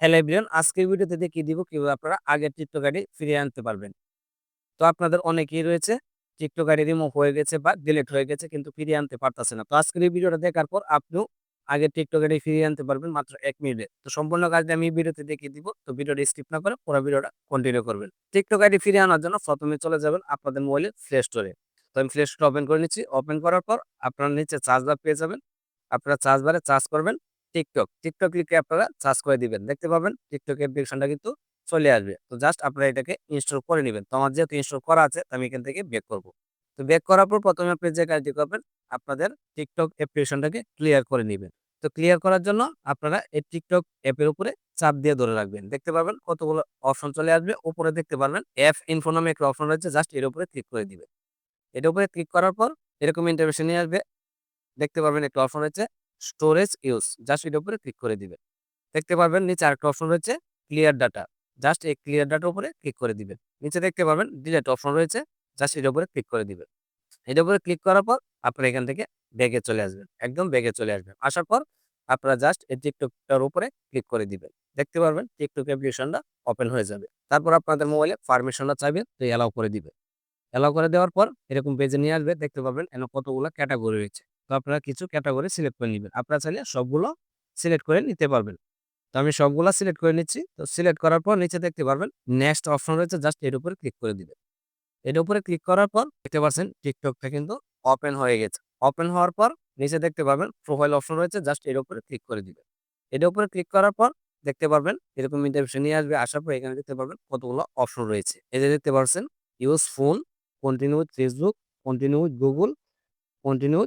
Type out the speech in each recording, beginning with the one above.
Hello everyone, আজকের ভিডিওতে দেখিয়ে দিব কীভাবে আপনারা আগের টিকটক আইডি ফিরিয়ে আনতে পারবেন। তো আপনাদের অনেকেই রয়েছে, টিকটক আইডি রিমুভ হয়ে গেছে বা ডিলিট হয়ে গেছে কিন্তু ফিরিয়ে আনতে পারতেছে না। তো আজকের এই ভিডিওটা দেখার পর আপনিও আগের টিকটক আইডি ফিরিয়ে আনতে পারবেন মাত্র এক মিনিটে। তো সম্পূর্ণ কাজটা আমি ভিডিওতে দেখিয়ে দিব, তো ভিডিওটা স্কিপ না করে পুরো ভিডিওটা কন্টিনিউ করবেন। টিকটক আইডি ফিরিয়ে আনার জন্য প্রথমে চলে যাবেন আপনাদের মোবাইলে প্লে স্টোরে তো আমি প্লে স্টোর ওপেন করে নিচ্ছি। ওপেন করার পর আপনারা নিচে চার্জ বার পেয়ে যাবেন। আপনারা চার্জ বারে চার্জ করবেন। টিকটক টিকটক লিখে আপনারা সার্চ করে দিবেন। দেখতে পাবেন টিকটক অ্যাপ্লিকেশনটা কিন্তু চলে আসবে। তো জাস্ট আপনারা এটাকে ইনস্টল করে নেবেন। তো আমার যেহেতু ইনস্টল করা আছে আমি এখান থেকে বেক করব। তো বেক করার পর প্রথমে আপনি যে কাজটি করবেন, আপনাদের টিকটক অ্যাপ্লিকেশনটাকে ক্লিয়ার করে নেবেন। তো ক্লিয়ার করার জন্য আপনারা এই টিকটক অ্যাপের উপরে চাপ দিয়ে ধরে রাখবেন। দেখতে পাবেন কতগুলো অপশন চলে আসবে। উপরে দেখতে পারবেন অ্যাপ ইনফো নামে একটা অপশন রয়েছে জাস্ট এর উপরে ক্লিক করে দিবেন। এর উপরে ক্লিক করার পর এরকম ইন্টারভেশন নিয়ে আসবে। দেখতে পারবেন একটা অপশন রয়েছে স্টোরেজ ইউজ, জাস্ট এটার উপরে ক্লিক করে দিবেন। দেখতে পারবেন নিচে আরেকটা অপশন রয়েছে, ক্লিয়ার ডাটা। জাস্ট এই ক্লিয়ার ডাটার উপরে ক্লিক করে দিবেন। নিচে দেখতে পারবেন ডিলেট অপশন রয়েছে, জাস্ট এটার উপরে ক্লিক করে দিবেন। এটার উপরে ক্লিক করার পর আপনারা এখান থেকে ব্যাগে চলে আসবেন, একদম ব্যাগে চলে আসবেন। আসার পর আপনারা জাস্ট এই টিকটকটার উপরে ক্লিক করে দিবেন। দেখতে পারবেন টিকটক অ্যাপ্লিকেশনটা ওপেন হয়ে যাবে। তারপর আপনাদের মোবাইলে পারমিশনটা চাইবেন, তো অ্যালাউ করে দিবেন। অ্যালাউ করে দেওয়ার পর এরকম পেজে নিয়ে আসবে, দেখতে পাবেন এখানে কতগুলো ক্যাটাগরি রয়েছে। তো আপনারা কিছু ক্যাটাগরি সিলেক্ট করে নেবেন। আপনারা চাইলে সবগুলো সিলেক্ট করে নিতে পারবেন। তো আমি সবগুলো সিলেক্ট করে নিচ্ছি। তো সিলেক্ট করার পর নিচে দেখতে পারবেন নেক্সট অপশন রয়েছে জাস্ট এর উপরে ক্লিক করে দিবেন। এর উপরে ক্লিক করার পর দেখতে পাচ্ছেন টিকটকটা কিন্তু ওপেন হয়ে গেছে। ওপেন হওয়ার পর নিচে দেখতে পারবেন প্রোফাইল অপশন রয়েছে জাস্ট এর উপরে ক্লিক করে দিবেন। এর উপরে ক্লিক করার পর দেখতে পারবেন এরকম ইন্টারভিউ নিয়ে আসবে। আসার পর এখানে দেখতে পারবেন কতগুলো অপশন রয়েছে। যে দেখতে পাচ্ছেন use phone continue with Facebook continue with Google continue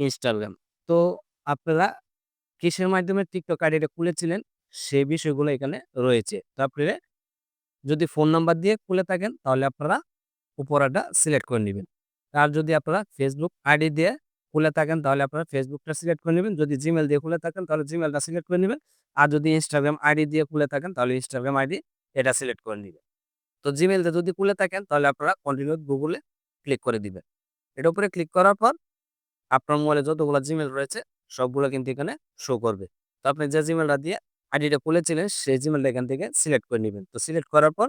Instagram তো আপনারা কিসের মাধ্যমে টিকটক আইডিটা খুলেছিলেন? সেই বিষয়গুলো এখানে রয়েছে। তো আপনারা যদি ফোন নাম্বার দিয়ে খুলে থাকেন, তাহলে আপনারা উপরাটা সিলেক্ট করে নেবেন। আর যদি আপনারা ফেসবুক আইডি দিয়ে খুলে থাকেন, তাহলে আপনারা ফেসবুকটা সিলেক্ট করে নেবেন। যদি জিমেল দিয়ে খুলে থাকেন, তাহলে জিমেলটা সিলেক্ট করে নেবেন। আর যদি ইনস্টাগ্রাম আইডি দিয়ে খুলে থাকেন, তাহলে ইনস্টাগ্রাম আইডি এটা সিলেক্ট করে নেবেন। তো জিমেলটা যদি খুলে থাকেন, তাহলে আপনারা কন্টিনিউ গুগলে ক্লিক করে দিবেন। এর উপরে ক্লিক করার পর আপনার মোবাইলে যতগুলো জিমেল রয়েছে, সবগুলো কিন্তু এখানে শো করবে। তো আপনি যে জিমেলটা দিয়ে আইডিটা খুলেছিলেন, সেই জিমেলটা এখান থেকে সিলেক্ট করে নেবেন। তো সিলেক্ট করার পর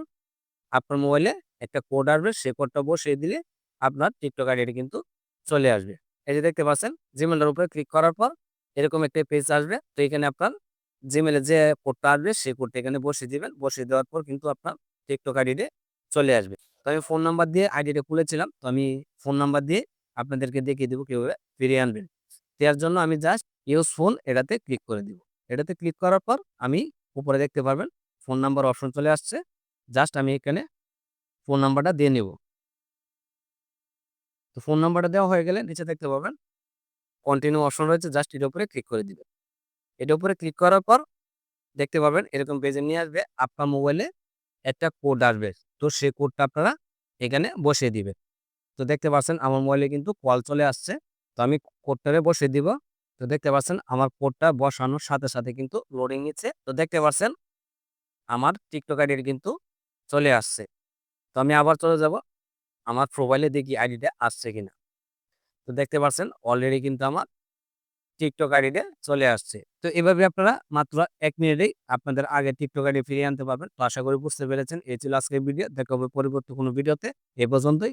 আপনার মোবাইলে একটা কোড আসবে সেই কোডটা বসিয়ে দিলে আপনার টিকটক আইডিটা কিন্তু চলে আসবে। এই যে দেখতে পাচ্ছেন জিমেলটার উপরে ক্লিক করার পর এরকম একটা পেজ আসবে। তো এখানে আপনার জিমেলে যে কোডটা আসবে সেই কোডটা এখানে বসিয়ে দেবেন। বসিয়ে দেওয়ার পর কিন্তু আপনার টিকটক আইডিতে চলে আসবে। তো আমি ফোন নাম্বার দিয়ে আইডিটা খুলেছিলাম। তো আমি ফোন নাম্বার দিয়ে আপনাদেরকে দেখিয়ে দেবো কীভাবে ফিরিয়ে আনবেন। দেওয়ার জন্য আমি জাস্ট ইউজ ফোন এটাতে ক্লিক করে দিব। এটাতে ক্লিক করার পর আমি উপরে দেখতে পারবেন ফোন নাম্বার অপশন চলে আসছে। জাস্ট আমি এখানে ফোন নাম্বারটা দিয়ে নেব। তো ফোন নাম্বারটা দেওয়া হয়ে গেলে নিচে দেখতে পাবেন কন্টিনিউ অপশন রয়েছে জাস্ট এটার উপরে ক্লিক করে দিবেন। এটার উপরে ক্লিক করার পর দেখতে পাবেন এরকম পেজে নিয়ে আসবে, আপনার মোবাইলে একটা কোড আসবে। তো সেই কোডটা আপনারা এখানে বসিয়ে দিবেন। তো দেখতে পাচ্ছেন আমার মোবাইলে কিন্তু কল চলে আসছে। তো আমি কোডটারে বসিয়ে দিব। তো দেখতে পাচ্ছেন আমার কোডটা বসানোর সাথে সাথে কিন্তু লোডিং নিচ্ছে। তো দেখতে পাচ্ছেন আমার টিকটক আইডি কিন্তু চলে আসছে। তো আমি আবার চলে যাব। আমার প্রোফাইলে দেখি আইডিটা আসছে কিনা। তো দেখতে পাচ্ছেন অলরেডি কিন্তু আমার টিকটক আইডিতে চলে আসছে। তো এভাবে আপনারা মাত্র এক মিনিটেই আপনাদের আগে টিকটক আইডি ফিরিয়ে আনতে পারবেন। তো আশা করি বুঝতে পেরেছেন। এই ছিল আজকের ভিডিও। দেখা হবে পরবর্তী কোনো ভিডিওতে। এ পর্যন্তই।